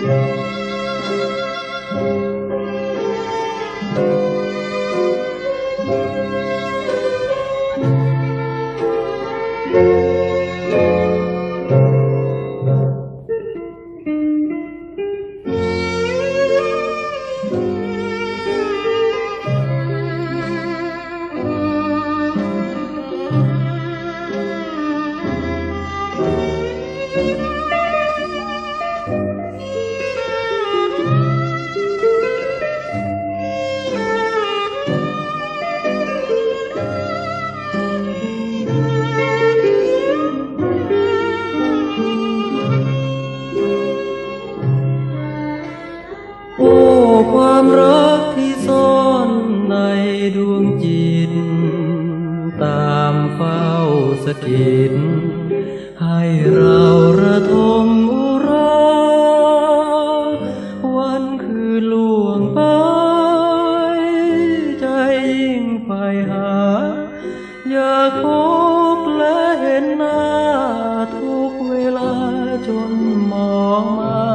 โอ้ เฝ้าสะกิดให้เราระทมอุรา วันคืนล่วงไป ใจยิ่งไปหา อยากพบและเห็นหน้าทุกเวลาจนมองไม่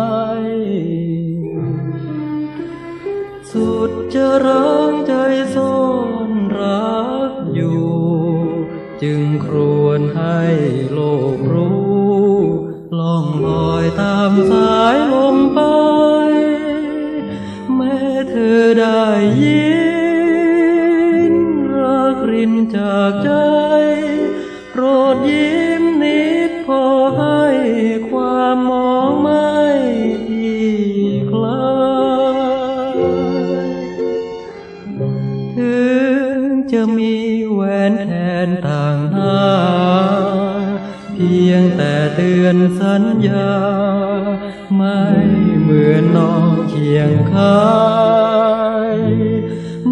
สุดจะร้างใจซ่อนรัก จึงครวญให้โลกรู้ล่องลอยตามสายลมไป แม้เธอได้ยินรักรินจากใจ จะมีแหวนแทนต่างหาเพียงแต่เตือนสัญญา ไม่เหมือนน้องเคียงข้าง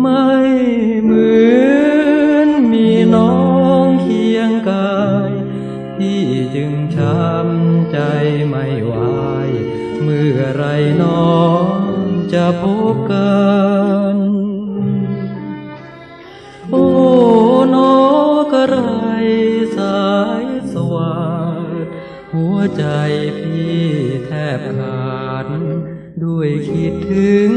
ไม่เหมือนมีน้องเคียงกายพี่จึงช้ำใจไม่ไหวเมื่อไรน้องจะพบกัน โอ้นอกระไรสายสว่างหัวใจพี่แทบขาด ด้วยคิดถึง